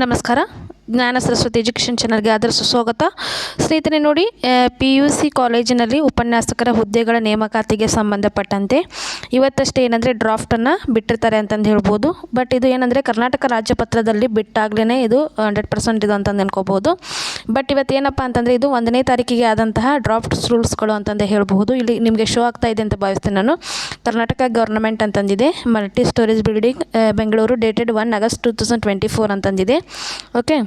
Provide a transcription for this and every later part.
ನಮಸ್ಕಾರ. ಜ್ಞಾನ ಸರಸ್ವತಿ ಎಜುಕೇಷನ್ ಚಾನಲ್ಗೆ ಆದರ ಸುಸ್ವಾಗತ ಸ್ನೇಹಿತರೆ ನೋಡಿ ಪಿ ಯು ಸಿ ಕಾಲೇಜಿನಲ್ಲಿ ಉಪನ್ಯಾಸಕರ ಹುದ್ದೆಗಳ ನೇಮಕಾತಿಗೆ ಸಂಬಂಧಪಟ್ಟಂತೆ ಇವತ್ತಷ್ಟೇ ಏನಂದರೆ ಡ್ರಾಫ್ಟನ್ನು ಬಿಟ್ಟಿರ್ತಾರೆ ಅಂತಂದು ಹೇಳ್ಬೋದು. ಬಟ್ ಇದು ಏನಂದರೆ ಕರ್ನಾಟಕ ರಾಜ್ಯಪತ್ರದಲ್ಲಿ ಬಿಟ್ಟಾಗ್ಲೇ ಇದು ಹಂಡ್ರೆಡ್ ಪರ್ಸೆಂಟ್ ಇದು ಅಂತಂದು ಅನ್ಕೋಬೋದು ಬಟ್ ಇವತ್ತು ಏನಪ್ಪ ಅಂತಂದರೆ ಇದು ಒಂದನೇ ತಾರೀಕಿಗೆ ಆದಂತಹ ಡ್ರಾಫ್ಟ್ಸ್ ರೂಲ್ಸ್ಗಳು ಅಂತಂದು ಹೇಳ್ಬೋದು ಇಲ್ಲಿ ನಿಮಗೆ ಶೋ ಆಗ್ತಾ ಇದೆ ಅಂತ ಭಾವಿಸ್ತೀನಿ ನಾನು. Karnataka government ಅಂತಂದಿದೆ multi storage building Bengaluru dated one August two thousand twenty four ಅಂತಂದಿದೆ. Okay?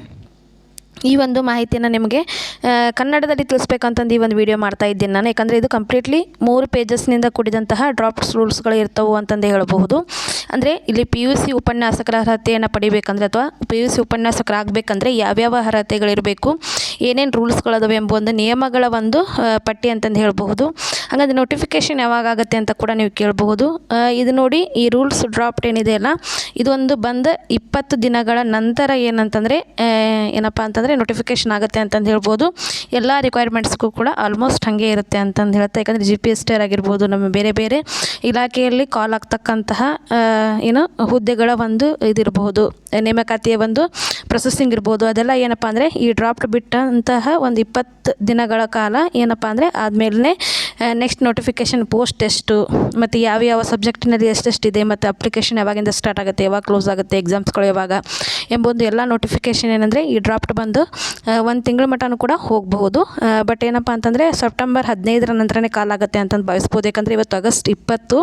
ಈ ಒಂದು ಮಾಹಿತಿಯನ್ನು ನಿಮಗೆ ಕನ್ನಡದಲ್ಲಿ ತಿಳಿಸ್ಬೇಕಂತಂದು ಈ ಒಂದು ವಿಡಿಯೋ ಮಾಡ್ತಾ ಇದ್ದೀನಿ ನಾನು. ಯಾಕಂದರೆ ಇದು ಕಂಪ್ಲೀಟ್ಲಿ ಮೂರು ಪೇಜಸ್ನಿಂದ ಕೂಡಿದಂತಹ ಡ್ರಾಫ್ಟ್ಸ್ ರೂಲ್ಸ್ಗಳು ಇರ್ತವೆ ಅಂತಂದು ಹೇಳಬಹುದು. ಅಂದರೆ ಇಲ್ಲಿ ಪಿ ಯು ಸಿ ಉಪನ್ಯಾಸಕರ ಅರ್ಹತೆಯನ್ನು ಪಡಿಬೇಕಂದ್ರೆ ಅಥವಾ ಪಿ ಯು ಸಿ ಉಪನ್ಯಾಸಕರಾಗಬೇಕಂದ್ರೆ ಯಾವ್ಯಾವ ಅರ್ಹತೆಗಳಿರಬೇಕು, ಏನೇನು ರೂಲ್ಸ್ಗಳದಾವೆ ಎಂಬ ಒಂದು ನಿಯಮಗಳ ಒಂದು ಪಟ್ಟಿ ಅಂತಂದು ಹೇಳಬಹುದು. ಹಾಗಾದ್ರೆ ನೋಟಿಫಿಕೇಷನ್ ಯಾವಾಗ ಆಗುತ್ತೆ ಅಂತ ಕೂಡ ನೀವು ಕೇಳಬಹುದು. ಇದು ನೋಡಿ ಈ ರೂಲ್ಸ್ ಡ್ರಾಪ್ಟ್ ಏನಿದೆ ಅಲ್ಲ, ಇದೊಂದು ಬಂದ ಇಪ್ಪತ್ತು ದಿನಗಳ ನಂತರ ಏನಂತಂದರೆ ಏನಪ್ಪ ಅಂತಂದರೆ ನೋಟಿಫಿಕೇಷನ್ ಆಗುತ್ತೆ ಅಂತಂದು ಹೇಳ್ಬೋದು. ಎಲ್ಲ ರಿಕ್ವೈರ್ಮೆಂಟ್ಸ್ಗೂ ಕೂಡ ಆಲ್ಮೋಸ್ಟ್ ಹಾಗೆ ಇರುತ್ತೆ ಅಂತಂದು ಹೇಳುತ್ತೆ ಯಾಕಂದರೆ ಜಿ ಪಿ ಎಸ್ ಟೇರ್ ಆಗಿರ್ಬೋದು, ನಮ್ಮ ಬೇರೆ ಬೇರೆ ಇಲಾಖೆಯಲ್ಲಿ ಕಾಲ್ ಆಗ್ತಕ್ಕಂತಹ ಏನು, ಹುದ್ದೆಗಳ ಒಂದು ಇದಿರಬಹುದು. ನೇಮಕಾತಿಯ ಒಂದು ಪ್ರೊಸೆಸಿಂಗ್ ಇರ್ಬೋದು. ಅದೆಲ್ಲ ಏನಪ್ಪ ಅಂದರೆ ಈ ಡ್ರಾಪ್ಟ್ ಬಿಟ್ಟಂತಹ ಒಂದು ಇಪ್ಪತ್ತು ದಿನಗಳ ಕಾಲ ಏನಪ್ಪ ಅಂದರೆ ಆದಮೇಲೆ ನೆಕ್ಸ್ಟ್ ನೋಟಿಫಿಕೇಷನ್ ಪೋಸ್ಟ್ ಎಷ್ಟು ಮತ್ತು ಯಾವ ಯಾವ ಸಬ್ಜೆಕ್ಟಿನಲ್ಲಿ ಎಷ್ಟೆಷ್ಟಿದೆ ಮತ್ತು ಅಪ್ಲಿಕೇಶನ್ ಯಾವಾಗಿಂದ ಸ್ಟಾರ್ಟ್ ಆಗುತ್ತೆ, ಯಾವಾಗ ಕ್ಲೋಸ್ ಆಗುತ್ತೆ ಎಕ್ಸಾಮ್ಸ್ಗಳು ಯಾವಾಗ ಎಂಬೊಂದು ಎಲ್ಲ ನೋಟಿಫಿಕೇಷನ್ ಏನಂದರೆ ಈ ಡ್ರಾಫ್ಟ್ ಬಂದು ಒಂದು ತಿಂಗಳ ಮಟ್ಟನೂ ಕೂಡ ಹೋಗಬಹುದು. ಬಟ್ ಏನಪ್ಪ ಅಂತಂದರೆ ಸೆಪ್ಟೆಂಬರ್ ಹದಿನೈದರ ನಂತರನೇ ಕಾಲಾಗುತ್ತೆ ಅಂತಂದು ಭಾವಿಸ್ಬೋದು. ಯಾಕಂದರೆ ಇವತ್ತು ಆಗಸ್ಟ್ ಇಪ್ಪತ್ತು.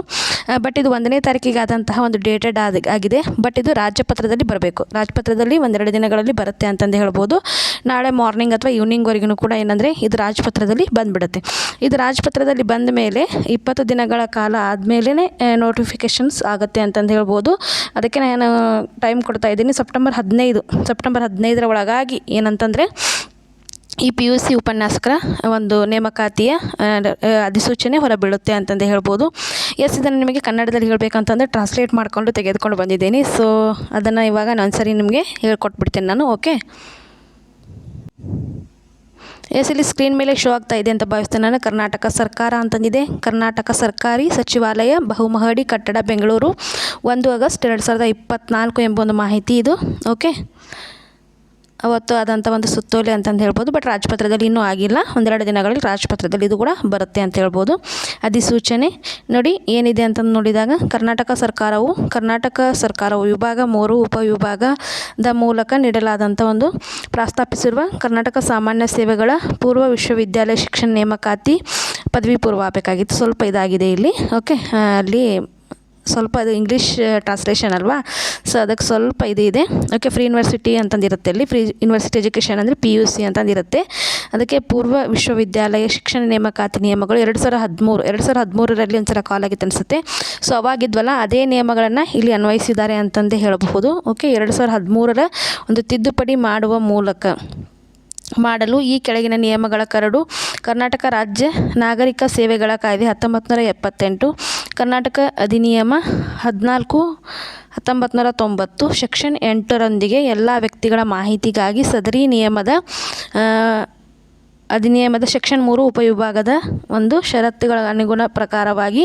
ಬಟ್ ಇದು ಒಂದನೇ ತಾರೀಕಿಗೆ ಆದಂತಹ ಒಂದು ಡೇಟೆಡ್ ಆಗಿದೆ. ಬಟ್ ಇದು ರಾಜ್ಯಪತ್ರದಲ್ಲಿ ಬರಬೇಕು. ರಾಜ್ಯಪತ್ರದಲ್ಲಿ ಒಂದೆರಡು ದಿನಗಳಲ್ಲಿ ಬರುತ್ತೆ ಅಂತಂದು ಹೇಳ್ಬೋದು. ನಾಳೆ ಮಾರ್ನಿಂಗ್ ಅಥವಾ ಈವ್ನಿಂಗ್ವರೆಗೂ ಕೂಡ ಏನಂದರೆ ಇದು ರಾಜ್ಯಪತ್ರದಲ್ಲಿ ಬಂದುಬಿಡುತ್ತೆ. ಇದು ರಾಜ್ಯಪತ್ರದಲ್ಲಿ ಬಂದ ಮೇಲೆ ಇಪ್ಪತ್ತು ದಿನಗಳ ಕಾಲ ಆದಮೇಲೆ ನೋಟಿಫಿಕೇಷನ್ಸ್ ಆಗುತ್ತೆ ಅಂತಂದು ಹೇಳ್ಬೋದು. ಅದಕ್ಕೆ ನಾನು ಟೈಮ್ ಕೊಡ್ತಾ ಇದ್ದೀನಿ. ಸೆಪ್ಟೆಂಬರ್ ಹದಿನೈದು ಸೆಪ್ಟೆಂಬರ್ ಹದಿನೈದರ ಒಳಗಾಗಿ ಏನಂತಂದರೆ, ಈ ಪಿ ಯು ಸಿ ಉಪನ್ಯಾಸಕರ ಒಂದು ನೇಮಕಾತಿಯ ಅಧಿಸೂಚನೆ ಹೊರಬೀಳುತ್ತೆ ಅಂತಂದು ಹೇಳ್ಬೋದು. ಎಸ್ ಇದನ್ನು ನಿಮಗೆ ಕನ್ನಡದಲ್ಲಿ ಹೇಳಬೇಕಂತಂದರೆ ಟ್ರಾನ್ಸ್ಲೇಟ್ ಮಾಡಿಕೊಂಡು ತೆಗೆದುಕೊಂಡು ಬಂದಿದ್ದೀನಿ. ಸೊ ಅದನ್ನು ಇವಾಗ ನಾನು ಸರಿ ನಿಮಗೆ ಹೇಳ್ಕೊಟ್ಬಿಡ್ತೀನಿ ನಾನು ಓಕೆ ಎಸ್ ಇಲ್ಲಿ ಸ್ಕ್ರೀನ್ ಮೇಲೆ ಶೋ ಆಗ್ತಾ ಇದೆ ಅಂತ ಭಾವಿಸ್ತೇನೆ ನಾನು ಕರ್ನಾಟಕ ಸರ್ಕಾರ ಅಂತಂದಿದೆ. ಕರ್ನಾಟಕ ಸರ್ಕಾರಿ ಸಚಿವಾಲಯ ಬಹುಮಹಡಿ ಕಟ್ಟಡ ಬೆಂಗಳೂರು. ಒಂದು ಆಗಸ್ಟ್ ಎರಡು ಸಾವಿರದ ಇಪ್ಪತ್ತ್ನಾಲ್ಕು ಎಂಬ ಒಂದು ಮಾಹಿತಿ ಇದು. ಓಕೆ. ಅವತ್ತು ಆದಂಥ ಒಂದು ಸುತ್ತೋಲೆ ಅಂತಂದು ಹೇಳ್ಬೋದು ಬಟ್ ರಾಜಪತ್ರದಲ್ಲಿ ಇನ್ನೂ ಆಗಿಲ್ಲ. ಒಂದೆರಡು ದಿನಗಳಲ್ಲಿ ರಾಜಪತ್ರದಲ್ಲಿ ಇದು ಕೂಡ ಬರುತ್ತೆ ಅಂತ ಹೇಳ್ಬೋದು. ಅಧಿಸೂಚನೆ, ನೋಡಿ ಏನಿದೆ ಅಂತಂದು ನೋಡಿದಾಗ, ಕರ್ನಾಟಕ ಸರ್ಕಾರವು ಕರ್ನಾಟಕ ಸರ್ಕಾರವು ವಿಭಾಗ ಮೂರು ಉಪವಿಭಾಗದ ಮೂಲಕ ನೀಡಲಾದಂಥ ಒಂದು ಪ್ರಸ್ತಾಪಿಸಿರುವ ಕರ್ನಾಟಕ ಸಾಮಾನ್ಯ ಸೇವೆಗಳ ಪೂರ್ವ ವಿಶ್ವವಿದ್ಯಾಲಯ ಶಿಕ್ಷಣ ನೇಮಕಾತಿ ಪದವಿ ಪೂರ್ವ ಆಗಬೇಕಾಗಿತ್ತು. ಸ್ವಲ್ಪ ಇದಾಗಿದೆ ಇಲ್ಲಿ ಓಕೆ ಅಲ್ಲಿ ಸ್ವಲ್ಪ ಅದು ಇಂಗ್ಲೀಷ್ ಟ್ರಾನ್ಸ್ಲೇಷನ್ ಅಲ್ವಾ? ಸೊ ಅದಕ್ಕೆ ಸ್ವಲ್ಪ ಇದು ಇದೆ. ಓಕೆ ಫ್ರೀ ಯೂನಿವರ್ಸಿಟಿ ಅಂತಂದಿರುತ್ತೆ ಅಲ್ಲಿ. ಫ್ರೀ ಯೂನಿವರ್ಸಿಟಿ ಎಜುಕೇಷನ್ ಅಂದರೆ ಪಿ ಯು ಸಿ ಅಂತಂದಿರುತ್ತೆ. ಅದಕ್ಕೆ ಪೂರ್ವ ವಿಶ್ವವಿದ್ಯಾಲಯ ಶಿಕ್ಷಣ ನೇಮಕಾತಿ ನಿಯಮಗಳು ಎರಡು ಸಾವಿರ ಹದಿಮೂರು, ಎರಡು ಸಾವಿರ ಹದಿಮೂರರಲ್ಲಿ ಒಂದ್ಸಲ ಕಾಲ್ ಆಗಿತ್ತು ಅನಿಸುತ್ತೆ ಸೊ ಅವಾಗಿದ್ವಲ್ಲ ಅದೇ ನಿಯಮಗಳನ್ನು ಇಲ್ಲಿ ಅನ್ವಯಿಸಿದ್ದಾರೆ ಅಂತಂದೇ ಹೇಳಬಹುದು. ಓಕೆ ಎರಡು ಸಾವಿರ ಹದಿಮೂರರ ಒಂದು ತಿದ್ದುಪಡಿ ಮಾಡುವ ಮೂಲಕ ಮಾಡಲು ಈ ಕೆಳಗಿನ ನಿಯಮಗಳ ಕರಡು ಕರ್ನಾಟಕ ರಾಜ್ಯ ನಾಗರಿಕ ಸೇವೆಗಳ ಕಾಯ್ದೆ ಹತ್ತೊಂಬತ್ತು ನೂರ ಎಪ್ಪತ್ತೆಂಟು ಕರ್ನಾಟಕ ಅಧಿನಿಯಮ ಹದಿನಾಲ್ಕು ಹತ್ತೊಂಬತ್ತು ನೂರ ತೊಂಬತ್ತು ಸೆಕ್ಷನ್ ಎಂಟರೊಂದಿಗೆ ಎಲ್ಲ ವ್ಯಕ್ತಿಗಳ ಮಾಹಿತಿಗಾಗಿ ಸದರಿ ನಿಯಮದ ಅಧಿನಿಯಮದ ಸೆಕ್ಷನ್ ಮೂರು ಉಪವಿಭಾಗದ ಒಂದು ಷರತ್ತುಗಳ ಅನುಗುಣ ಪ್ರಕಾರವಾಗಿ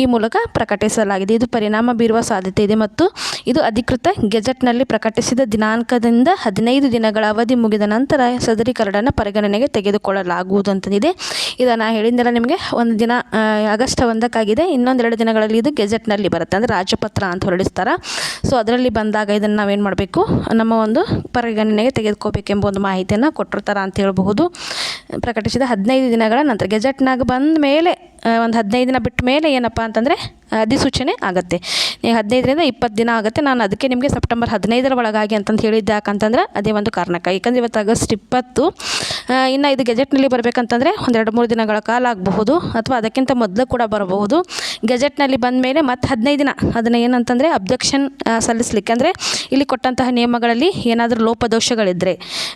ಈ ಮೂಲಕ ಪ್ರಕಟಿಸಲಾಗಿದೆ. ಇದು ಪರಿಣಾಮ ಬೀರುವ ಸಾಧ್ಯತೆ ಇದೆ ಮತ್ತು ಇದು ಅಧಿಕೃತ ಗೆಜೆಟ್ನಲ್ಲಿ ಪ್ರಕಟಿಸಿದ ದಿನಾಂಕದಿಂದ ಹದಿನೈದು ದಿನಗಳ ಅವಧಿ ಮುಗಿದ ನಂತರ ಸದರಿ ಕರಡನ್ನು ಪರಿಗಣನೆಗೆ ತೆಗೆದುಕೊಳ್ಳಲಾಗುವುದು ಅಂತಂದಿದೆ ಇದನ್ನು ಹೇಳಿದ್ದೆಲ್ಲ ನಿಮಗೆ ಒಂದು ದಿನ ಆಗಸ್ಟ್ ಒಂದಕ್ಕಾಗಿದೆ. ಇನ್ನೊಂದೆರಡು ದಿನಗಳಲ್ಲಿ ಇದು ಗೆಜೆಟ್ನಲ್ಲಿ ಬರುತ್ತೆ. ಅಂದರೆ ರಾಜಪತ್ರ ಅಂತ ಹೊರಡಿಸ್ತಾರೆ. ಸೊ ಅದರಲ್ಲಿ ಬಂದಾಗ ಇದನ್ನು ನಾವೇನು ಮಾಡಬೇಕು? ನಮ್ಮ ಒಂದು ಪರಿಗಣನೆಗೆ ತೆಗೆದುಕೋಬೇಕೆಂಬ ಒಂದು ಮಾಹಿತಿಯನ್ನು ಕೊಟ್ಟಿರ್ತಾರೆ ಅಂತ ಹೇಳಬಹುದು. ಪ್ರಕಟಿಸಿದ ಹದಿನೈದು ದಿನಗಳ ನಂತರ ಗೆಜೆಟ್ನಾಗ ಬಂದ ಮೇಲೆ ಒಂದು ಹದಿನೈದು ದಿನ ಬಿಟ್ಟ ಮೇಲೆ ಏನಪ್ಪ ಅಂತಂದರೆ ಅಧಿಸೂಚನೆ ಆಗುತ್ತೆ. ಹದಿನೈದರಿಂದ ಇಪ್ಪತ್ತು ದಿನ ಆಗುತ್ತೆ. ನಾನು ಅದಕ್ಕೆ ನಿಮಗೆ ಸೆಪ್ಟೆಂಬರ್ ಹದಿನೈದರ ಒಳಗಾಗಿ ಅಂತಂದು ಹೇಳಿದ್ದೆ. ಯಾಕಂತಂದ್ರೆ ಅದೇ ಒಂದು ಕಾರಣಕ್ಕೆ. ಯಾಕಂದರೆ ಇವತ್ತು ಆಗಸ್ಟ್ ಇಪ್ಪತ್ತು ಇನ್ನು ಇದು ಗೆಜೆಟ್ನಲ್ಲಿ ಬರಬೇಕಂತಂದರೆ ಒಂದೆರಡು ಮೂರು ದಿನಗಳ ಕಾಲ ಆಗಬಹುದು ಅಥವಾ ಅದಕ್ಕಿಂತ ಮೊದಲು ಕೂಡ ಬರಬಹುದು. ಗೆಜೆಟ್ನಲ್ಲಿ ಬಂದ ಮೇಲೆ ಮತ್ತೆ ಹದಿನೈದು ದಿನ. ಅದನ್ನು ಏನಂತಂದರೆ ಅಬ್ಜೆಕ್ಷನ್ ಸಲ್ಲಿಸಲಿಕ್ಕೆ. ಅಂದರೆ ಇಲ್ಲಿ ಕೊಟ್ಟಂತಹ ನಿಯಮಗಳಲ್ಲಿ ಏನಾದರೂ ಲೋಪದೋಷಗಳಿದ್ದರೆ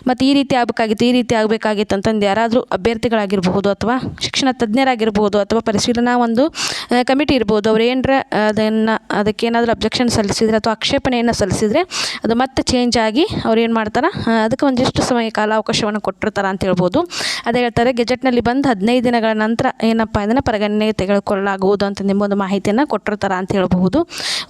ಮತ್ತು ಈ ರೀತಿ ಆಗಬೇಕಾಗಿತ್ತು, ಈ ರೀತಿ ಆಗಬೇಕಾಗಿತ್ತು ಅಂತಂದು ಯಾರಾದರೂ ಅಭ್ಯರ್ಥಿಗಳಾಗಿರಬಹುದು ಅಥವಾ ಶಿಕ್ಷಣ ತಜ್ಞರಾಗಿರ್ಬೋದು ಅಥವಾ ಪರಿಶೀಲನಾ ಒಂದು ಕಮಿಟಿ ಇರ್ಬೋದು. ಅವ್ರು ಅವ್ರೇನರ, ಅದನ್ನು, ಅದಕ್ಕೇನಾದರೂ ಅಬ್ಜೆಕ್ಷನ್ ಸಲ್ಲಿಸಿದರೆ ಅಥವಾ ಆಕ್ಷೇಪಣೆಯನ್ನು ಸಲ್ಲಿಸಿದರೆ ಅದು ಮತ್ತೆ ಚೇಂಜ್ ಆಗಿ ಅವ್ರೇನು ಮಾಡ್ತಾರೆ? ಅದಕ್ಕೆ ಒಂದಿಷ್ಟು ಸಮಯ ಕಾಲಾವಕಾಶವನ್ನು ಕೊಟ್ಟಿರ್ತಾರೆ ಅಂತ ಹೇಳ್ಬೋದು. ಅದೇ ಹೇಳ್ತಾರೆ, ಗೆಜೆಟ್ನಲ್ಲಿ ಬಂದು ಹದಿನೈದು ದಿನಗಳ ನಂತರ ಏನಪ್ಪ ಇದನ್ನು ಪರಿಗಣನೆಗೆ ತೆಗೆದುಕೊಳ್ಳಲಾಗುವುದು ಅಂತ ನಿಮ್ಮೊಂದು ಮಾಹಿತಿಯನ್ನು ಕೊಟ್ಟಿರ್ತಾರೆ ಅಂತ ಹೇಳಬಹುದು.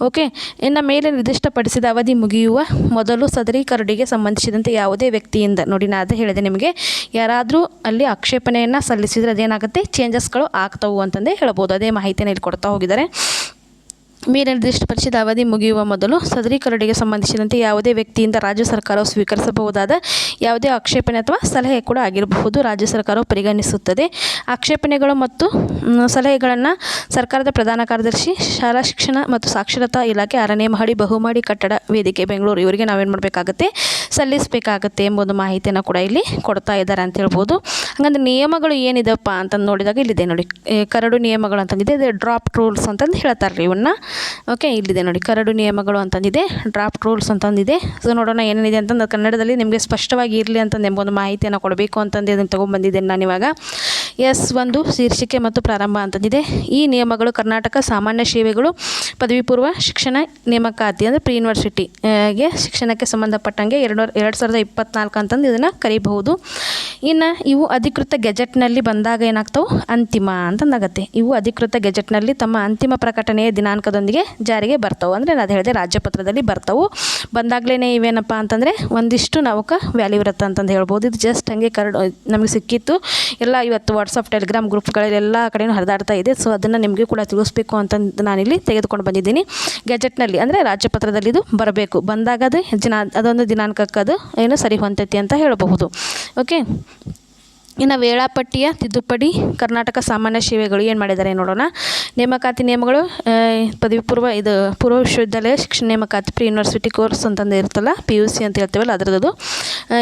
ಓಕೆ ಇನ್ನು ಮೇಲೆ ನಿರ್ದಿಷ್ಟಪಡಿಸಿದ ಅವಧಿ ಮುಗಿಯುವ ಮೊದಲು ಸದರಿ ಕರಡಿಗೆ ಸಂಬಂಧಿಸಿದಂತೆ ಯಾವುದೇ ವ್ಯಕ್ತಿಯಿಂದ, ನೋಡಿ ನಾನು ಅದೇ ಹೇಳಿದೆ ನಿಮಗೆ, ಯಾರಾದರೂ ಅಲ್ಲಿ ಆಕ್ಷೇಪಣೆಯನ್ನು ಸಲ್ಲಿಸಿದರೆ ಅದೇನಾಗುತ್ತೆ? ಚೇಂಜಸ್ಗಳು ಆಗ್ತವು ಅಂತಂದೇ ಹೇಳ್ಬೋದು. ಅದೇ ಮಾಹಿತಿಯನ್ನು ಇಲ್ಲಿ ಕೊಡ್ತಾ ಹೋಗಿದ್ದಾರೆ. ಮೇಲೆ ನಿರ್ದಿಷ್ಟಪಡಿಸಿದ ಅವಧಿ ಮುಗಿಯುವ ಮೊದಲು ಸದರಿ ಕರಡಿಗೆ ಸಂಬಂಧಿಸಿದಂತೆ ಯಾವುದೇ ವ್ಯಕ್ತಿಯಿಂದ ರಾಜ್ಯ ಸರ್ಕಾರವು ಸ್ವೀಕರಿಸಬಹುದಾದ ಯಾವುದೇ ಆಕ್ಷೇಪಣೆ ಅಥವಾ ಸಲಹೆ ಕೂಡ ಆಗಿರಬಹುದು. ರಾಜ್ಯ ಸರ್ಕಾರವು ಪರಿಗಣಿಸುತ್ತದೆ. ಆಕ್ಷೇಪಣೆಗಳು ಮತ್ತು ಸಲಹೆಗಳನ್ನು ಸರ್ಕಾರದ ಪ್ರಧಾನ ಕಾರ್ಯದರ್ಶಿ, ಶಾಲಾ ಶಿಕ್ಷಣ ಮತ್ತು ಸಾಕ್ಷರತಾ ಇಲಾಖೆ ಆರನೇ ಮಹಡಿ ಬಹುಮಹಡಿ ಕಟ್ಟಡ ವೇದಿಕೆ ಬೆಂಗಳೂರು. ಇವರಿಗೆ ನಾವೇನು ಮಾಡಬೇಕಾಗತ್ತೆ? ಸಲ್ಲಿಸಬೇಕಾಗತ್ತೆ ಎಂಬೊಂದು ಮಾಹಿತಿಯನ್ನು ಕೂಡ ಇಲ್ಲಿ ಕೊಡ್ತಾ ಇದ್ದಾರೆ ಅಂತ ಹೇಳ್ಬೋದು. ಹಾಗಂದ್ರೆ ನಿಯಮಗಳು ಏನಿದೆಪ್ಪ ಅಂತಂದು ನೋಡಿದಾಗ ಇಲ್ಲಿದೆ ನೋಡಿ. ಕರಡು ನಿಯಮಗಳು ಅಂತಂದಿದೆ. ಇದು ಡ್ರಾಪ್ ರೂಲ್ಸ್ ಅಂತಂದು ಹೇಳ್ತಾರೆ ರೀ ಇವನ್ನ. ಓಕೆ ಇಲ್ಲಿದೆ ನೋಡಿ. ಕರಡು ನಿಯಮಗಳು ಅಂತಂದಿದೆ ಡ್ರಾಪ್ ರೂಲ್ಸ್ ಅಂತಂದಿದೆ. ಸೊ ನೋಡೋಣ ಏನೇನಿದೆ ಅಂತಂದು ಕನ್ನಡದಲ್ಲಿ ನಿಮಗೆ ಸ್ಪಷ್ಟವಾಗಿ ಇರಲಿ ಅಂತಂದು ಎಂಬೊಂದು ಮಾಹಿತಿಯನ್ನು ಕೊಡಬೇಕು ಅಂತಂದು ಅದನ್ನು ತೊಗೊಂಡ್ಬಂದಿದ್ದೇನೆ ನಾನು ಇವಾಗ ಎಸ್ ಒಂದು ಶೀರ್ಷಿಕೆ ಮತ್ತು ಪ್ರಾರಂಭ ಅಂತಂದಿದೆ. ಈ ನಿಯಮಗಳು ಕರ್ನಾಟಕ ಸಾಮಾನ್ಯ ಸೇವೆಗಳು ಪದವಿ ಪೂರ್ವ ಶಿಕ್ಷಣ ನೇಮಕಾತಿ ಅಂದರೆ ಪ್ರಿ ಯೂನಿವರ್ಸಿಟಿಗೆ ಶಿಕ್ಷಣಕ್ಕೆ ಸಂಬಂಧಪಟ್ಟಂಗೆ ಎರಡು ಎರಡು ಸಾವಿರದ ಇಪ್ಪತ್ನಾಲ್ಕು ಅಂತಂದು ಇದನ್ನು ಕರಿಬಹುದು. ಇನ್ನು ಇವು ಅಧಿಕೃತ ಗೆಜೆಟ್ನಲ್ಲಿ ಬಂದಾಗ ಏನಾಗ್ತವೆ? ಅಂತಿಮ ಅಂತಂದಾಗತ್ತೆ. ಇವು ಅಧಿಕೃತ ಗೆಜೆಟ್ನಲ್ಲಿ ತಮ್ಮ ಅಂತಿಮ ಪ್ರಕಟಣೆಯ ದಿನಾಂಕದೊಂದಿಗೆ ಜಾರಿಗೆ ಬರ್ತವೆ. ಅಂದರೆ ನಾನು ಹೇಳಿದೆ ರಾಜ್ಯಪತ್ರದಲ್ಲಿ ಬರ್ತವೆ. ಬಂದಾಗಲೇ ಇವೇನಪ್ಪ ಅಂತಂದರೆ ಒಂದಿಷ್ಟು ನೌಕ ವ್ಯಾಲ್ಯೂ ಇರುತ್ತೆ ಅಂತಂದು ಹೇಳ್ಬೋದು. ಇದು ಜಸ್ಟ್ ಹಾಗೆ ಕರಡು, ನಮಗೆ ಸಿಕ್ಕಿತ್ತು. ಎಲ್ಲ ಇವತ್ತು ವಾಟ್ಸಪ್ ಟೆಲಿಗ್ರಾಮ್ ಗ್ರೂಪ್ಗಳಲ್ಲಿ ಎಲ್ಲ ಕಡೆಯೂ ಹರಿದಾಡ್ತಾ ಇದೆ. ಸೊ ಅದನ್ನು ನಿಮಗೆ ಕೂಡ ತಿಳಿಸ್ಬೇಕು ಅಂತಂದು ನಾನಿಲ್ಲಿ ತೆಗೆದುಕೊಂಡು ಬಂದಿದ್ದೀನಿ. ಗೆಜೆಟ್ನಲ್ಲಿ ಅಂದರೆ ರಾಜ್ಯಪತ್ರದಲ್ಲಿ ಇದು ಬರಬೇಕು. ಬಂದಾಗ ಅದು ದಿನ ಅದೊಂದು ದಿನಾಂಕಕ್ಕೆ ಅದು ಏನು ಸರಿ ಹೊಂತೈತಿ ಅಂತ ಹೇಳಬಹುದು. ಓಕೆ ಇನ್ನು ವೇಳಾಪಟ್ಟಿಯ ತಿದ್ದುಪಡಿ ಕರ್ನಾಟಕ ಸಾಮಾನ್ಯ ಸೇವೆಗಳು ಏನು ಮಾಡಿದ್ದಾರೆ ನೋಡೋಣ. ನೇಮಕಾತಿ ನಿಯಮಗಳು ಪದವಿ ಪೂರ್ವ ಇದು ಪೂರ್ವ ವಿಶ್ವವಿದ್ಯಾಲಯ ಶಿಕ್ಷಣ ನೇಮಕಾತಿ ಪ್ರಿ ಯೂನಿವರ್ಸಿಟಿ ಕೋರ್ಸ್ ಅಂತಂದು ಇರುತ್ತಲ್ಲ ಪಿ ಯು ಸಿ ಅಂತ ಹೇಳ್ತೀವಲ್ಲ ಅದರದ್ದು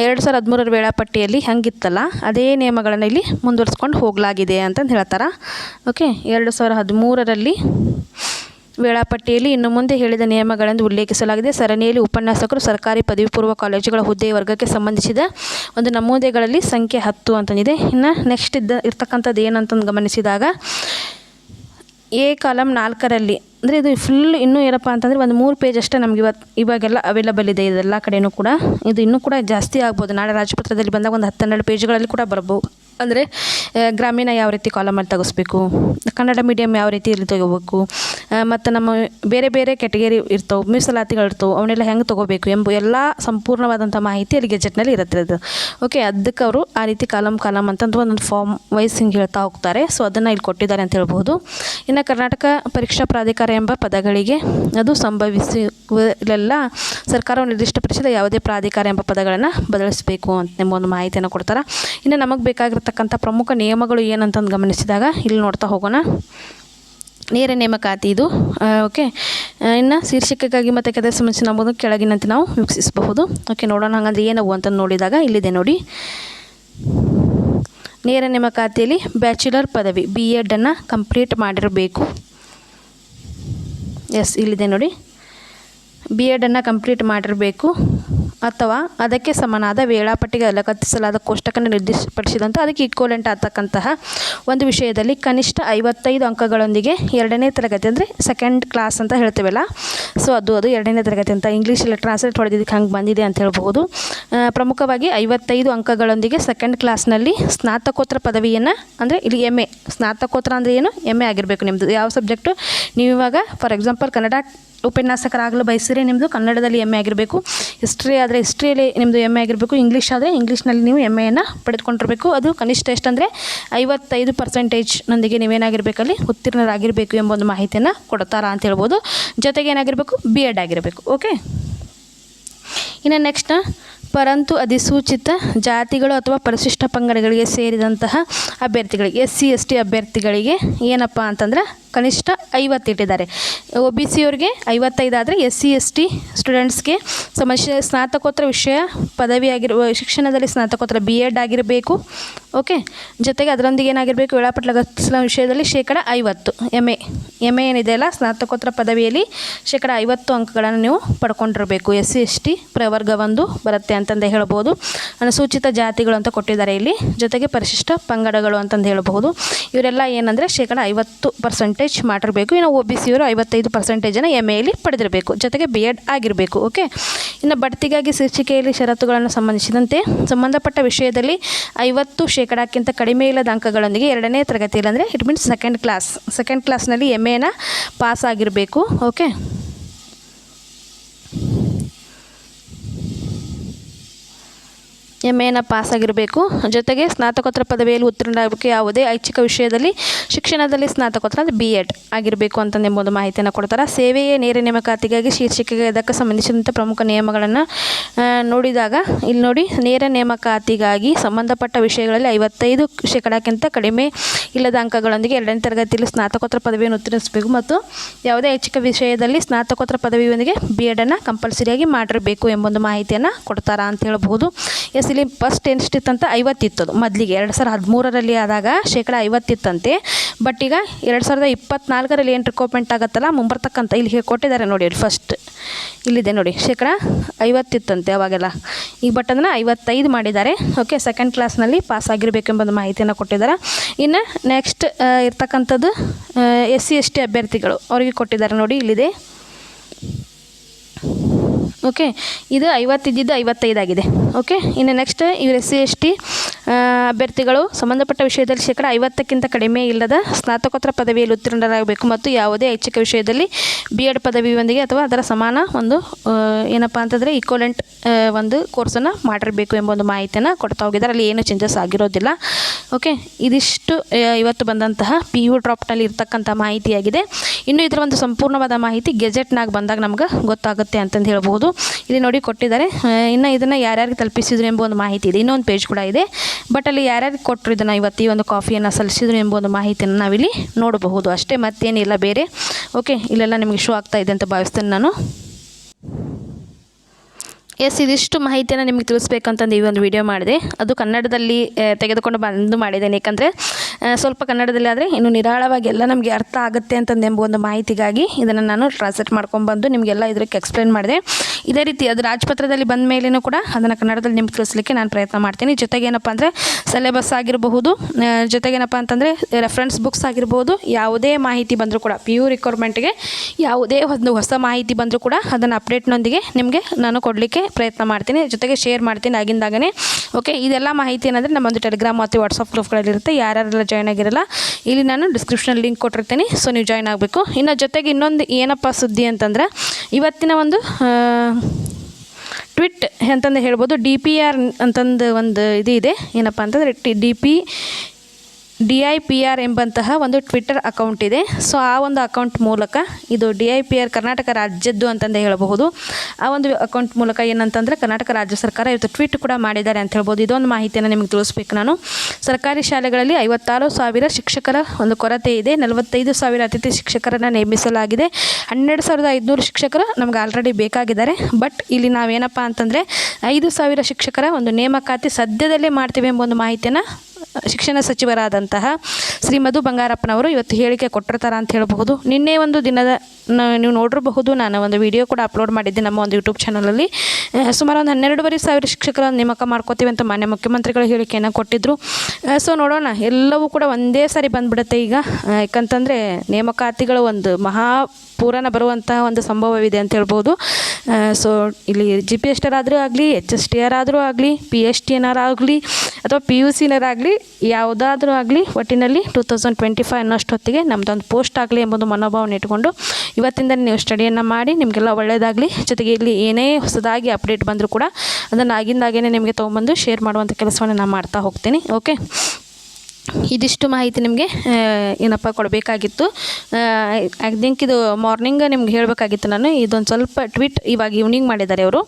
ಎರಡು ಸಾವಿರದ ಹದಿಮೂರರ ವೇಳಾಪಟ್ಟಿಯಲ್ಲಿ ಹಂಗಿತ್ತಲ್ಲ, ಅದೇ ನಿಯಮಗಳನ್ನು ಇಲ್ಲಿ ಮುಂದುವರಿಸ್ಕೊಂಡು ಹೋಗಲಾಗಿದೆ ಅಂತಂದು ಹೇಳ್ತಾರೆ. ಓಕೆ ಎರಡು ಸಾವಿರದ ಹದಿಮೂರರಲ್ಲಿ ವೇಳಾಪಟ್ಟಿಯಲ್ಲಿ ಇನ್ನು ಮುಂದೆ ಹೇಳಿದ ನಿಯಮಗಳೆಂದು ಉಲ್ಲೇಖಿಸಲಾಗಿದೆ. ಸರಣಿಯಲ್ಲಿ ಉಪನ್ಯಾಸಕರು ಸರ್ಕಾರಿ ಪದವಿ ಪೂರ್ವ ಕಾಲೇಜುಗಳ ಹುದ್ದೆ ವರ್ಗಕ್ಕೆ ಸಂಬಂಧಿಸಿದ ಒಂದು ನಮೂದೆಗಳಲ್ಲಿ ಸಂಖ್ಯೆ ಹತ್ತು ಅಂತಂದಿದೆ. ಇನ್ನು ನೆಕ್ಸ್ಟ್ ಇದ್ದ, ಇರ್ತಕ್ಕಂಥದ್ದು ಏನಂತಂದು ಗಮನಿಸಿದಾಗ, ಎ ಕಾಲಮ್ ನಾಲ್ಕರಲ್ಲಿ, ಅಂದರೆ ಇದು ಫುಲ್ ಇನ್ನೂ ಏನಪ್ಪ ಅಂತಂದರೆ ಒಂದು ಮೂರು ಪೇಜ್ ಅಷ್ಟೇ ನಮ್ಗೆ ಇವತ್ತು ಇವಾಗೆಲ್ಲ ಅವೈಲಬಲ್ ಇದೆ ಇದೆಲ್ಲ ಕಡೆಯೂ ಕೂಡ. ಇದು ಇನ್ನೂ ಕೂಡ ಜಾಸ್ತಿ ಆಗ್ಬೋದು. ನಾಳೆ ರಾಜಪತ್ರದಲ್ಲಿ ಬಂದಾಗ ಒಂದು ಹತ್ತೆರಡು ಪೇಜ್ಗಳಲ್ಲಿ ಕೂಡ ಬರ್ಬೋದು. ಅಂದರೆ ಗ್ರಾಮೀಣ ಯಾವ ರೀತಿ ಕಾಲಮಲ್ಲಿ ತೆಗೆಸ್ಬೇಕು, ಕನ್ನಡ ಮೀಡಿಯಮ್ ಯಾವ ರೀತಿ ಇಲ್ಲಿ ತೊಗೋಬೇಕು ಮತ್ತು ನಮ್ಮ ಬೇರೆ ಬೇರೆ ಕ್ಯಾಟಗರಿ ಇರ್ತವೆ, ಮೀಸಲಾತಿಗಳು ಇರ್ತವೆ, ಅವನ್ನೆಲ್ಲ ಹೆಂಗೆ ತೊಗೋಬೇಕು ಎಂಬ ಎಲ್ಲ ಸಂಪೂರ್ಣವಾದಂಥ ಮಾಹಿತಿ ಅಲ್ಲಿ ಗೆಜೆಟ್ನಲ್ಲಿ ಇರುತ್ತೆ ಅದು. ಓಕೆ ಅದಕ್ಕೆ ಅವರು ಆ ರೀತಿ ಕಾಲಮ್ ಕಾಲಮ್ ಅಂತಂದು ಒಂದೊಂದು ಫಾರ್ಮ್ ವೈಸ್ ಹಿಂಗೆ ಹೇಳ್ತಾ ಹೋಗ್ತಾರೆ. ಸೊ ಅದನ್ನು ಇಲ್ಲಿ ಕೊಟ್ಟಿದ್ದಾರೆ ಅಂತ ಹೇಳ್ಬೋದು ಇನ್ನು ಕರ್ನಾಟಕ ಪರೀಕ್ಷಾ ಪ್ರಾಧಿಕಾರ ಎಂಬ ಪದಗಳಿಗೆ ಅದು ಸಂಭವಿಸುವಲ್ಲೆಲ್ಲ ಸರ್ಕಾರವು ನಿರ್ದಿಷ್ಟಪಡಿಸಿದ ಯಾವುದೇ ಪ್ರಾಧಿಕಾರ ಎಂಬ ಪದಗಳನ್ನು ಬದಲಿಸಬೇಕು ಅಂತ ಎಂಬ ಒಂದು ಮಾಹಿತಿಯನ್ನು ಕೊಡ್ತಾರೆ. ಇನ್ನು ನಮಗೆ ಬೇಕಾಗಿರ್ತಕ್ಕಂಥ ಪ್ರಮುಖ ನಿಯಮಗಳು ಏನಂತಂದು ಗಮನಿಸಿದಾಗ ಇಲ್ಲಿ ನೋಡ್ತಾ ಹೋಗೋಣ. ನೇರ ನೇಮಕಾತಿ ಇದು. ಓಕೆ. ಇನ್ನು ಶೀರ್ಷಿಕೆಗಾಗಿ ಮತ್ತು ಕೆದ ಸಂಬಂಧಿಸಿ ನಂಬುದು ಕೆಳಗಿನಂತೆ ನಾವು ವೀಕ್ಷಿಸಬಹುದು. ಓಕೆ, ನೋಡೋಣ ಹಾಗಂದ್ರೆ ಏನವು ಅಂತ ನೋಡಿದಾಗ ಇಲ್ಲಿದೆ ನೋಡಿ. ನೇರ ನೇಮಕಾತಿಯಲ್ಲಿ ಬ್ಯಾಚುಲರ್ ಪದವಿ ಬಿ ಎಡನ್ನು ಕಂಪ್ಲೀಟ್ ಮಾಡಿರಬೇಕು. ಎಸ್, ಇಲ್ಲಿದೆ ನೋಡಿ. ಬಿ ಎಡನ್ನು ಕಂಪ್ಲೀಟ್ ಮಾಡಿರಬೇಕು. ಅಥವಾ ಅದಕ್ಕೆ ಸಮನಾದ ವೇಳಾಪಟ್ಟಿಗೆ ಲಗತ್ತಿಸಲಾದ ಕೋಷ್ಟಕನ ನಿರ್ದಿಷ್ಟಪಡಿಸಿದಂಥ ಅದಕ್ಕೆ ಈಕ್ವಲೆಂಟ್ ಆಗ್ತಕ್ಕಂತಹ ಒಂದು ವಿಷಯದಲ್ಲಿ ಕನಿಷ್ಠ ಐವತ್ತೈದು ಅಂಕಗಳೊಂದಿಗೆ ಎರಡನೇ ತರಗತಿ ಅಂದರೆ ಸೆಕೆಂಡ್ ಕ್ಲಾಸ್ ಅಂತ ಹೇಳ್ತೇವಲ್ಲ. ಸೊ ಅದು ಅದು ಎರಡನೇ ತರಗತಿ ಅಂತ ಇಂಗ್ಲೀಷಲ್ಲಿ ಟ್ರಾನ್ಸ್ಲೇಟ್ ಹೊಡೆದಿದ್ದಕ್ಕೆ ಹಂಗೆ ಬಂದಿದೆ ಅಂತ ಹೇಳ್ಬೋದು ಪ್ರಮುಖವಾಗಿ ಐವತ್ತೈದು ಅಂಕಗಳೊಂದಿಗೆ ಸೆಕೆಂಡ್ ಕ್ಲಾಸ್ನಲ್ಲಿ ಸ್ನಾತಕೋತ್ತರ ಪದವಿಯನ್ನು ಅಂದರೆ ಇಲ್ಲಿ ಎಂ ಎ ಸ್ನಾತಕೋತ್ತರ ಅಂದರೆ ಏನು? ಎಂ ಎ ಆಗಿರಬೇಕು ನಿಮ್ಮದು ಯಾವ ಸಬ್ಜೆಕ್ಟು ನೀವು ಇವಾಗ ಫಾರ್ ಎಕ್ಸಾಂಪಲ್ ಕನ್ನಡ ಉಪನ್ಯಾಸಕರಾಗಲು ಬಯಸಿದ್ರೆ ನಿಮ್ಮದು ಕನ್ನಡದಲ್ಲಿ ಎಂ ಎ ಆಗಿರಬೇಕು. ಹಿಸ್ಟ್ರಿ ಆದರೆ ಹಿಸ್ಟ್ರಿಯಲ್ಲಿ ನಿಮ್ಮದು ಎಂ ಎ ಆಗಿರಬೇಕು ಇಂಗ್ಲೀಷ್ ಆದರೆ ಇಂಗ್ಲೀಷ್ನಲ್ಲಿ ನೀವು ಎಂ ಎಯನ್ನು ಪಡೆದುಕೊಂಡಿರಬೇಕು. ಅದು ಕನಿಷ್ಠ ಎಷ್ಟಂದರೆ ಐವತ್ತೈದು ಪರ್ಸೆಂಟೇಜ್ನೊಂದಿಗೆ ನೀವೇನಾಗಿರಬೇಕಲ್ಲಿ ಉತ್ತೀರ್ಣರಾಗಿರಬೇಕು ಎಂಬ ಒಂದು ಮಾಹಿತಿಯನ್ನು ಕೊಡ್ತಾರಾ ಅಂತ ಹೇಳ್ಬೋದು. ಜೊತೆಗೆ ಏನಾಗಿರಬೇಕು? ಬಿ ಎಡ್ ಆಗಿರಬೇಕು ಓಕೆ ಇನ್ನು ನೆಕ್ಸ್ಟ್ ಪರಂತು ಅಧಿಸೂಚಿತ ಜಾತಿಗಳು ಅಥವಾ ಪರಿಶಿಷ್ಟ ಪಂಗಡಗಳಿಗೆ ಸೇರಿದಂತಹ ಅಭ್ಯರ್ಥಿಗಳಿಗೆ ಎಸ್ ಸಿ ಎಸ್ ಟಿ ಅಭ್ಯರ್ಥಿಗಳಿಗೆ ಏನಪ್ಪ ಅಂತಂದ್ರೆ ಕನಿಷ್ಠ ಐವತ್ತು ಇಟ್ಟಿದ್ದಾರೆ ಒ ಬಿ ಸಿ ಅವ್ರಿಗೆ ಐವತ್ತೈದು ಆದರೆ ಎಸ್ ಸಿ ಎಸ್ ಟಿ ಸ್ಟೂಡೆಂಟ್ಸ್ಗೆ ಸಮಸ್ಯೆ ಸ್ನಾತಕೋತ್ತರ ವಿಷಯ ಪದವಿ ಆಗಿರುವ ಶಿಕ್ಷಣದಲ್ಲಿ ಸ್ನಾತಕೋತ್ತರ ಬಿ ಎಡ್ ಆಗಿರಬೇಕು. ಓಕೆ? ಜೊತೆಗೆ ಅದರೊಂದಿಗೆ ಏನಾಗಿರಬೇಕು? ವೇಳಾಪಟ್ಟಲ ಲಗತ್ತಿಸುವ ವಿಷಯದಲ್ಲಿ ಶೇಕಡ ಐವತ್ತು. ಎಂ ಎ ಎಂ ಎ ಏನಿದೆಯಲ್ಲ ಸ್ನಾತಕೋತ್ತರ ಪದವಿಯಲ್ಲಿ ಶೇಕಡ ಐವತ್ತು ಅಂಕಗಳನ್ನು ನೀವು ಪಡ್ಕೊಂಡಿರಬೇಕು. ಎಸ್ ಸಿ ಎಸ್ ಟಿ ಪ್ರವರ್ಗ ಒಂದು ಬರುತ್ತೆ ಅಂತಂದು ಹೇಳ್ಬೋದು. ಅನುಸೂಚಿತ ಜಾತಿಗಳು ಅಂತ ಕೊಟ್ಟಿದ್ದಾರೆ ಇಲ್ಲಿ. ಜೊತೆಗೆ ಪರಿಶಿಷ್ಟ ಪಂಗಡಗಳು ಅಂತಂದು ಹೇಳಬಹುದು. ಇವರೆಲ್ಲ ಏನಂದರೆ ಶೇಕಡ ಐವತ್ತು ಪರ್ಸೆಂಟೇಜ್ ಪರ್ಸೆಂಟೇಜ್ ಮಾಡಿರಬೇಕು. ಇನ್ನು ಒ ಬಿ ಸಿಯವರು ಐವತ್ತೈದು ಪರ್ಸೆಂಟೇಜನ್ನು ಎಂ ಎಲ್ಲಿ ಪಡೆದಿರಬೇಕು. ಜೊತೆಗೆ ಬಿ ಎಡ್ ಆಗಿರಬೇಕು ಓಕೆ ಇನ್ನು ಬಡ್ತಿಗಾಗಿ ಶೀರ್ಷಿಕೆಯಲ್ಲಿ ಷರತ್ತುಗಳನ್ನು ಸಂಬಂಧಿಸಿದಂತೆ ಸಂಬಂಧಪಟ್ಟ ವಿಷಯದಲ್ಲಿ ಐವತ್ತು ಶೇಕಡಕ್ಕಿಂತ ಕಡಿಮೆ ಇಲ್ಲದ ಅಂಕಗಳೊಂದಿಗೆ ಎರಡನೇ ತರಗತಿಯಲ್ಲಿ ಅಂದರೆ it means second class second ಕ್ಲಾಸ್ನಲ್ಲಿ ಎಂ ಎನ ಪಾಸ್ ಆಗಿರಬೇಕು ಓಕೆ ಎಂ ಎನ ಪಾಸ್ ಆಗಿರಬೇಕು ಜೊತೆಗೆ ಸ್ನಾತಕೋತ್ತರ ಪದವಿಯಲ್ಲಿ ಉತ್ತೀರ್ಣರಾಗಬೇಕು ಯಾವುದೇ ಐಚ್ಛಿಕ ವಿಷಯದಲ್ಲಿ ಶಿಕ್ಷಣದಲ್ಲಿ ಸ್ನಾತಕೋತ್ತರ ಅಂದರೆ ಬಿ ಎಡ್ ಆಗಿರಬೇಕು ಅಂತಂದೆಂಬುದು ಮಾಹಿತಿಯನ್ನು ಕೊಡ್ತಾರೆ. ಸೇವೆಯೇ ನೇರ ನೇಮಕಾತಿಗಾಗಿ ಶೀರ್ಷಿಕೆಗೆ ಇದಕ್ಕೆ ಸಂಬಂಧಿಸಿದಂಥ ಪ್ರಮುಖ ನಿಯಮಗಳನ್ನು ನೋಡಿದಾಗ ಇಲ್ಲಿ ನೋಡಿ, ನೇರ ನೇಮಕಾತಿಗಾಗಿ ಸಂಬಂಧಪಟ್ಟ ವಿಷಯಗಳಲ್ಲಿ ಐವತ್ತೈದು ಶೇಕಡಕ್ಕಿಂತ ಕಡಿಮೆ ಇಲ್ಲದ ಅಂಕಗಳೊಂದಿಗೆ ಎರಡನೇ ತರಗತಿಯಲ್ಲಿ ಸ್ನಾತಕೋತ್ತರ ಪದವಿಯನ್ನು ಉತ್ತೀರ್ಣಿಸಬೇಕು ಮತ್ತು ಯಾವುದೇ ಐಚ್ಛಿಕ ವಿಷಯದಲ್ಲಿ ಸ್ನಾತಕೋತ್ತರ ಪದವಿಯೊಂದಿಗೆ ಬಿ ಎಡನ್ನು ಕಂಪಲ್ಸರಿಯಾಗಿ ಮಾಡಿರಬೇಕು ಎಂಬೊಂದು ಮಾಹಿತಿಯನ್ನು ಕೊಡ್ತಾರಾ ಅಂತ ಹೇಳ್ಬೋದು ಎಸ್ ಇಲ್ಲಿ ಫಸ್ಟ್ ಐವತ್ತಿತ್ತು ಅದು. ಮೊದಲಿಗೆ ಎರಡು ಸಾವಿರದ ಹದಿಮೂರರಲ್ಲಿ ಆದಾಗ ಶೇಕಡ ಐವತ್ತಿತ್ತಂತೆ. ಬಟ್ ಈಗ ಎರಡು ಸಾವಿರದ ಇಪ್ಪತ್ನಾಲ್ಕರಲ್ಲಿ ಏನು ರಿಕ್ವೈರ್ಮೆಂಟ್ ಆಗುತ್ತಲ್ಲ ಮುಂಬರ್ತಕ್ಕಂಥ ಇಲ್ಲಿ ಕೊಟ್ಟಿದ್ದಾರೆ ನೋಡಿ ಫಸ್ಟ್ ಇಲ್ಲಿದೆ ನೋಡಿ, ಶೇಕಡ ಐವತ್ತಿತ್ತಂತೆ ಅವಾಗೆಲ್ಲ. ಈಗ ಬಟ್ ಅದನ್ನು ಐವತ್ತೈದು ಮಾಡಿದ್ದಾರೆ. ಓಕೆ ಸೆಕೆಂಡ್ ಕ್ಲಾಸ್ನಲ್ಲಿ ಪಾಸ್ ಆಗಿರಬೇಕೆಂಬುದು ಮಾಹಿತಿಯನ್ನು ಕೊಟ್ಟಿದ್ದಾರೆ. ಇನ್ನು ನೆಕ್ಸ್ಟ್ ಇರ್ತಕ್ಕಂಥದ್ದು ಎಸ್ ಸಿ ಎಸ್ ಟಿ ಅಭ್ಯರ್ಥಿಗಳು ಅವರಿಗೆ ಕೊಟ್ಟಿದ್ದಾರೆ ನೋಡಿ, ಇಲ್ಲಿದೆ. ಓಕೆ ಇದು ಐವತ್ತಿದ್ದಿದ್ದು ಐವತ್ತೈದಾಗಿದೆ. ಓಕೆ ಇನ್ನು ನೆಕ್ಸ್ಟ್ ಇವರು ಎಸ್ ಸಿ ಎಸ್ ಟಿ ಅಭ್ಯರ್ಥಿಗಳು, ಸಂಬಂಧಪಟ್ಟ ವಿಷಯದಲ್ಲಿ ಶೇಕಡ ಐವತ್ತಕ್ಕಿಂತ ಕಡಿಮೆ ಇಲ್ಲದ ಸ್ನಾತಕೋತ್ತರ ಪದವಿಯಲ್ಲಿ ಉತ್ತೀರ್ಣರಾಗಬೇಕು ಮತ್ತು ಯಾವುದೇ ಐಚ್ಛಿಕ ವಿಷಯದಲ್ಲಿ ಬಿ ಎಡ್ ಪದವಿಯೊಂದಿಗೆ ಅಥವಾ ಅದರ ಸಮಾನ ಒಂದು ಏನಪ್ಪ ಅಂತಂದರೆ ಈಕ್ವಲೆಂಟ್ ಒಂದು ಕೋರ್ಸನ್ನು ಮಾಡಿರಬೇಕು ಎಂಬ ಒಂದು ಮಾಹಿತಿಯನ್ನು ಕೊಡ್ತಾ ಹೋಗಿದ್ದಾರೆ. ಅಲ್ಲಿ ಏನೂ ಚೇಂಜಸ್ ಆಗಿರೋದಿಲ್ಲ. ಓಕೆ ಇದಿಷ್ಟು ಇವತ್ತು ಬಂದಂತಹ ಪಿ ಯು ಡ್ರಾಪ್ನಲ್ಲಿ ಇರ್ತಕ್ಕಂಥ ಮಾಹಿತಿಯಾಗಿದೆ. ಇನ್ನು ಇದರ ಒಂದು ಸಂಪೂರ್ಣವಾದ ಮಾಹಿತಿ ಗೆಜೆಟ್ನಾಗ ಬಂದಾಗ ನಮ್ಗೆ ಗೊತ್ತಾಗುತ್ತೆ ಅಂತಂದು ಹೇಳ್ಬೋದು ಇಲ್ಲಿ ನೋಡಿ ಕೊಟ್ಟಿದ್ದಾರೆ. ಇನ್ನು ಇದನ್ನು ಯಾರ್ಯಾರಿಗೆ ತಲುಪಿಸಿದ್ರು ಎಂಬ ಒಂದು ಮಾಹಿತಿ ಇದೆ. ಇನ್ನೊಂದು ಪೇಜ್ ಕೂಡ ಇದೆ. ಬಟ್ ಅಲ್ಲಿ ಯಾರ್ಯಾರಿಗೆ ಕೊಟ್ಟರು ಇದನ್ನು ಇವತ್ತು ಈ ಒಂದು ಕಾಫಿಯನ್ನು ಸಲ್ಲಿಸಿದ್ರು ಎಂಬ ಒಂದು ಮಾಹಿತಿಯನ್ನು ನಾವಿಲ್ಲಿ ನೋಡಬಹುದು. ಅಷ್ಟೇ ಮತ್ತೇನಿಲ್ಲ ಬೇರೆ. ಓಕೆ ಇಲ್ಲೆಲ್ಲ ನಿಮಗೆ ಶೋ ಆಗ್ತಾ ಇದೆ ಅಂತ ಭಾವಿಸ್ತೇನೆ ನಾನು. ಎಸ್ ಇದಿಷ್ಟು ಮಾಹಿತಿಯನ್ನು ನಿಮಗೆ ತಿಳಿಸ್ಬೇಕಂತಂದು ಈ ಒಂದು ವಿಡಿಯೋ ಮಾಡಿದೆ. ಅದು ಕನ್ನಡದಲ್ಲಿ ತೆಗೆದುಕೊಂಡು ಬಂದು ಮಾಡಿದ್ದೇನೆ. ಏಕೆಂದರೆ ಸ್ವಲ್ಪ ಕನ್ನಡದಲ್ಲಿ ಆದರೆ ಇನ್ನು ನಿರಾಳವಾಗಿ ಎಲ್ಲ ನಮಗೆ ಅರ್ಥ ಆಗುತ್ತೆ ಅಂತಂದು ಎಂಬ ಒಂದು ಮಾಹಿತಿಗಾಗಿ ಇದನ್ನು ನಾನು ಟ್ರಾನ್ಸ್ಲೇಟ್ ಮಾಡ್ಕೊಂಡ್ಬಂದು ನಿಮಗೆಲ್ಲ ಇದಕ್ಕೆ ಎಕ್ಸ್ಪ್ಲೇನ್ ಮಾಡಿದೆ. ಇದೇ ರೀತಿ ಅದು ರಾಜಪತ್ರದಲ್ಲಿ ಬಂದ ಮೇಲೇನೂ ಕೂಡ ಅದನ್ನು ಕನ್ನಡದಲ್ಲಿ ನಿಮ್ಗೆ ತಿಳಿಸ್ಲಿಕ್ಕೆ ನಾನು ಪ್ರಯತ್ನ ಮಾಡ್ತೀನಿ. ಜೊತೆಗೇನಪ್ಪ ಅಂದರೆ ಸಿಲೆಬಸ್ ಆಗಿರಬಹುದು ಜೊತೆಗೇನಪ್ಪ ಅಂತಂದರೆ ರೆಫರೆನ್ಸ್ ಬುಕ್ಸ್ ಆಗಿರ್ಬೋದು ಯಾವುದೇ ಮಾಹಿತಿ ಬಂದರೂ ಕೂಡ ಪಿ ಯು ರಿಕ್ವೈರ್ಮೆಂಟ್ಗೆ ಯಾವುದೇ ಒಂದು ಹೊಸ ಮಾಹಿತಿ ಬಂದರೂ ಕೂಡ ಅದನ್ನು ಅಪ್ಡೇಟ್ನೊಂದಿಗೆ ನಿಮಗೆ ನಾನು ಕೊಡಲಿಕ್ಕೆ ಪ್ರಯತ್ನ ಮಾಡ್ತೀನಿ. ಜೊತೆಗೆ ಶೇರ್ ಮಾಡ್ತೀನಿ ಆಗಿಂದಾಗನೇ. ಓಕೆ ಇದೆಲ್ಲ ಮಾಹಿತಿ ಏನಂದರೆ ನಮ್ಮ ಒಂದು ಟೆಲಿಗ್ರಾಮ್ ಮತ್ತು ವಾಟ್ಸಪ್ ಗ್ರೂಪ್ಗಳಲ್ಲಿರುತ್ತೆ ಯಾರ್ಯಾರೆಲ್ಲ ಜಾಯ್ನ್ ಆಗಿರಲ್ಲ, ಇಲ್ಲಿ ನಾನು ಡಿಸ್ಕ್ರಿಪ್ಷನ್ ಲಿಂಕ್ ಕೊಟ್ಟಿರ್ತೀನಿ. ಸೊ ನೀವು ಜಾಯ್ನ್ ಆಗಬೇಕು. ಇನ್ನು ಜೊತೆಗೆ ಇನ್ನೊಂದು ಏನಪ್ಪ ಸುದ್ದಿ ಅಂತಂದ್ರೆ ಇವತ್ತಿನ ಒಂದು ಟ್ವಿಟ್ ಅಂತಂದು ಹೇಳ್ಬೋದು. ಡಿ ಪಿ ಆರ್ ಅಂತಂದು ಒಂದು ಇದು ಇದೆ. ಏನಪ್ಪ ಅಂತಂದರೆ D P D I P R ಎಂಬಂತಹ ಒಂದು ಟ್ವಿಟ್ಟರ್ ಅಕೌಂಟ್ ಇದೆ. ಸೊ ಆ ಒಂದು ಅಕೌಂಟ್ ಮೂಲಕ ಇದು D I P R Karnataka ರಾಜ್ಯದ್ದು ಅಂತಂದು ಹೇಳಬಹುದು. ಆ ಒಂದು ಅಕೌಂಟ್ ಮೂಲಕ ಏನಂತಂದರೆ ಕರ್ನಾಟಕ ರಾಜ್ಯ ಸರ್ಕಾರ ಇವತ್ತು ಟ್ವೀಟ್ ಕೂಡ ಮಾಡಿದ್ದಾರೆ ಅಂತ ಹೇಳ್ಬೋದು. ಇದೊಂದು ಮಾಹಿತಿಯನ್ನು ನಿಮಗೆ ತಿಳಿಸ್ಬೇಕು ನಾನು. ಸರ್ಕಾರಿ ಶಾಲೆಗಳಲ್ಲಿ ಐವತ್ತಾರು ಸಾವಿರ ಶಿಕ್ಷಕರ ಒಂದು ಕೊರತೆ ಇದೆ. ನಲವತ್ತೈದು ಸಾವಿರ ಅತಿಥಿ ಶಿಕ್ಷಕರನ್ನು ನೇಮಿಸಲಾಗಿದೆ. ಹನ್ನೆರಡು ಸಾವಿರದ ಐದುನೂರು ಶಿಕ್ಷಕರು ನಮ್ಗೆ ಆಲ್ರೆಡಿ ಬೇಕಾಗಿದ್ದಾರೆ. ಬಟ್ ಇಲ್ಲಿ ನಾವೇನಪ್ಪ ಅಂತಂದರೆ ಐದು ಸಾವಿರ ಶಿಕ್ಷಕರ ಒಂದು ನೇಮಕಾತಿ ಸದ್ಯದಲ್ಲೇ ಮಾಡ್ತೀವಿ ಎಂಬ ಒಂದು ಮಾಹಿತಿಯನ್ನು ಶಿಕ್ಷಣ ಸಚಿವರಾದಂತಹ ಶ್ರೀ ಮಧು ಬಂಗಾರಪ್ಪನವರು ಇವತ್ತು ಹೇಳಿಕೆ ಕೊಟ್ಟಿರ್ತಾರೆ ಅಂತ ಹೇಳಬಹುದು. ನಿನ್ನೆ ಒಂದು ದಿನದ ನೀವು ನೋಡಿರಬಹುದು, ನಾನು ಒಂದು ವಿಡಿಯೋ ಕೂಡ ಅಪ್ಲೋಡ್ ಮಾಡಿದ್ದೆ ನಮ್ಮ ಒಂದು ಯೂಟ್ಯೂಬ್ ಚಾನಲಲ್ಲಿ ಸುಮಾರು ಒಂದು ಹನ್ನೆರಡುವರೆ ಸಾವಿರ ಶಿಕ್ಷಕರ ನೇಮಕ ಮಾಡ್ಕೋತೀವಿ ಅಂತ ಮಾನ್ಯ ಮುಖ್ಯಮಂತ್ರಿಗಳು ಹೇಳಿಕೆಯನ್ನು ಕೊಟ್ಟಿದ್ದರು ಸೊ ನೋಡೋಣ, ಎಲ್ಲವೂ ಕೂಡ ಒಂದೇ ಸಾರಿ ಬಂದ್ಬಿಡುತ್ತೆ ಈಗ. ಯಾಕಂತಂದರೆ ನೇಮಕಾತಿಗಳು ಒಂದು ಮಹಾ ಪೂರನ ಬರುವಂತಹ ಒಂದು ಸಂಭವವಿದೆ ಅಂತ ಹೇಳ್ಬೋದು. ಸೊ ಇಲ್ಲಿ ಜಿ ಪಿ ಎಸ್ ಆದರೂ ಆಗಲಿ ಎಚ್ ಎಸ್ ಟಿ ಆರ್ ಆದರೂ ಆಗಲಿ ಪಿ ಎಚ್ ಟಿ ಅಥವಾ ಪಿ ಯು ಆಗಲಿ, ಯಾವುದಾದ್ರೂ ಆಗಲಿ, ಒಟ್ಟಿನಲ್ಲಿ ಟೂ ತೌಸಂಡ್ ಟ್ವೆಂಟಿ ಫೈವ್ ಅನ್ನೋಷ್ಟೊತ್ತಿಗೆ ನಮ್ಮದೊಂದು ಪೋಸ್ಟ್ ಆಗಲಿ ಎಂಬುದು ಮನೋಭಾವನೆ ಇಟ್ಕೊಂಡು ಇವತ್ತಿಂದ ನೀವು ಸ್ಟಡಿಯನ್ನು ಮಾಡಿ ನಿಮಗೆಲ್ಲ ಒಳ್ಳೆಯದಾಗಲಿ ಜೊತೆಗೆ ಇಲ್ಲಿ ಏನೇ ಹೊಸದಾಗಿ ಅಪ್ಡೇಟ್ ಬಂದರೂ ಕೂಡ ಅದನ್ನು ಆಗಿಂದಾಗೇ ನಿಮಗೆ ತೊಗೊಂಬಂದು ಶೇರ್ ಮಾಡುವಂಥ ಕೆಲಸವನ್ನು ನಾನು ಮಾಡ್ತಾ ಹೋಗ್ತೀನಿ. ಓಕೆ? ಇದಿಷ್ಟು ಮಾಹಿತಿ ನಿಮಗೆ ಏನಪ್ಪ ಕೊಡಬೇಕಾಗಿತ್ತು. ಐ ಥಿಂಕ್ ಇದು ಮಾರ್ನಿಂಗ್ ನಿಮ್ಗೆ ಹೇಳಬೇಕಾಗಿತ್ತು ನಾನು. ಇದೊಂದು ಸ್ವಲ್ಪ ಟ್ವೀಟ್ ಇವಾಗ ಈವ್ನಿಂಗ್ ಮಾಡಿದ್ದಾರೆ ಅವರು.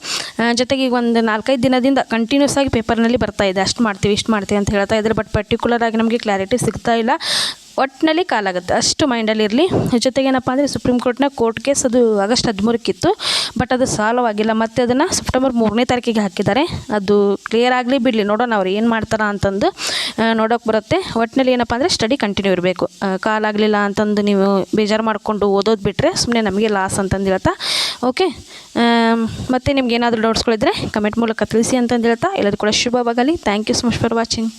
ಜೊತೆಗೆ ಈಗ ಒಂದು ನಾಲ್ಕೈದು ದಿನದಿಂದ ಕಂಟಿನ್ಯೂಸ್ ಆಗಿ ಪೇಪರ್ನಲ್ಲಿ ಬರ್ತಾ ಇದೆ. ಅಷ್ಟು ಮಾಡ್ತೀವಿ, ಇಷ್ಟು ಮಾಡ್ತೀವಿ ಅಂತ ಹೇಳ್ತಾ ಇದ್ದಾರೆ. ಬಟ್ ಪರ್ಟಿಕ್ಯುಲರ್ ಆಗಿ ನಮಗೆ ಕ್ಲಾರಿಟಿ ಸಿಗ್ತಾ ಇಲ್ಲ. ಒಟ್ಟಿನಲ್ಲಿ ಕಾಲಾಗುತ್ತೆ. ಅಷ್ಟು ಮೈಂಡಲ್ಲಿ ಇರಲಿ. ಜೊತೆಗೆ ಏನಪ್ಪ ಅಂದರೆ ಸುಪ್ರೀಂ ಕೋರ್ಟ್ನ ಕೋರ್ಟ್ ಕೇಸ್ ಅದು ಆಗಸ್ಟ್ ಹದಿಮೂರಕ್ಕಿತ್ತು. ಬಟ್ ಅದು ಸಾಲ್ವ್ ಆಗಿಲ್ಲ. ಮತ್ತೆ ಅದನ್ನು ಸೆಪ್ಟೆಂಬರ್ ಮೂರನೇ ತಾರೀಕಿಗೆ ಹಾಕಿದ್ದಾರೆ. ಅದು ಕ್ಲಿಯರ್ ಆಗಲಿ ಬಿಡಲಿ. ನೋಡೋಣ ಅವ್ರು ಏನು ಮಾಡ್ತಾರ ಅಂತಂದು ನೋಡೋಕೆ ಬರುತ್ತೆ. ಒಟ್ಟಿನಲ್ಲಿ ಏನಪ್ಪ ಅಂದರೆ ಸ್ಟಡಿ ಕಂಟಿನ್ಯೂ ಇರಬೇಕು. ಕಾಲಾಗಲಿಲ್ಲ ಅಂತಂದು ನೀವು ಬೇಜಾರು ಮಾಡಿಕೊಂಡು ಓದೋದು ಬಿಟ್ಟರೆ ಸುಮ್ಮನೆ ನಮಗೆ ಲಾಸ್ ಅಂತಂದು ಹೇಳ್ತಾ. ಓಕೆ? ಮತ್ತು ನಿಮ್ಗೆ ಏನಾದರೂ ಡೌಟ್ಸ್ಗಳಿದ್ರೆ ಕಮೆಂಟ್ ಮೂಲಕ ತಿಳಿಸಿ ಅಂತಂದು ಹೇಳ್ತಾ. ಎಲ್ಲದೂ ಕೂಡ ಶುಭವಾಗಲಿ. Thank you so much for watching